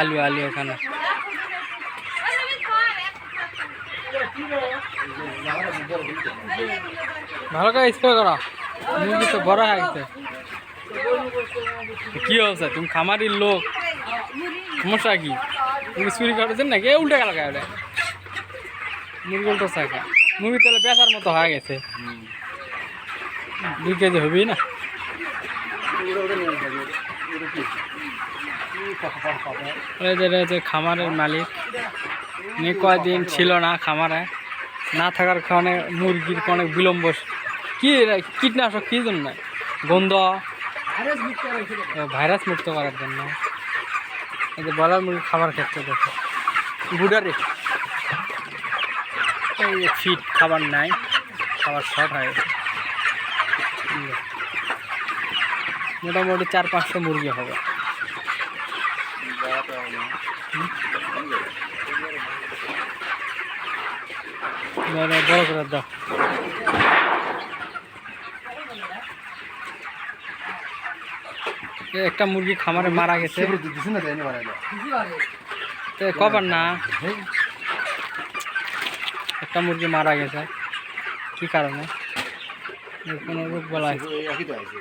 আলু আলু এখানে। ভালো করে স্প্রে করো। মুরগি তো বড় হয়ে গেছে। কি হচ্ছে তুমি খামারির লোক। সমস্যা কি? তুমি চুরি করেছেন নাকি? উল্টে গেল গায়ে মুরগি উল্টো থাকে মুরগি তাহলে বেচার মতো হয়ে গেছে। দুই কেজি হবেই না যে খামারের মালিক, উনি কয়দিন ছিল না খামারে, না থাকার কারণে মুরগির অনেক বিলম্ব কি কীটনাশক কী জন্য? গন্ধ? ভাইরাস মুক্ত করার জন্য। এই যে বলার মুরগি খাবার ক্ষেত্রে দেখো। বুডারে এই ফিট খাবার নাই, খাবার শর্ট হয়ে। মোটামুটি চার পাঁচশো মুরগি হবে। বড় বড় করে দাও। এ একটা মুরগি খামারে মারা গেছে। তো কবার না একটা মুরগি মারা গেছে। কি কারণে? কোনো রোগ বলা একই তো আছে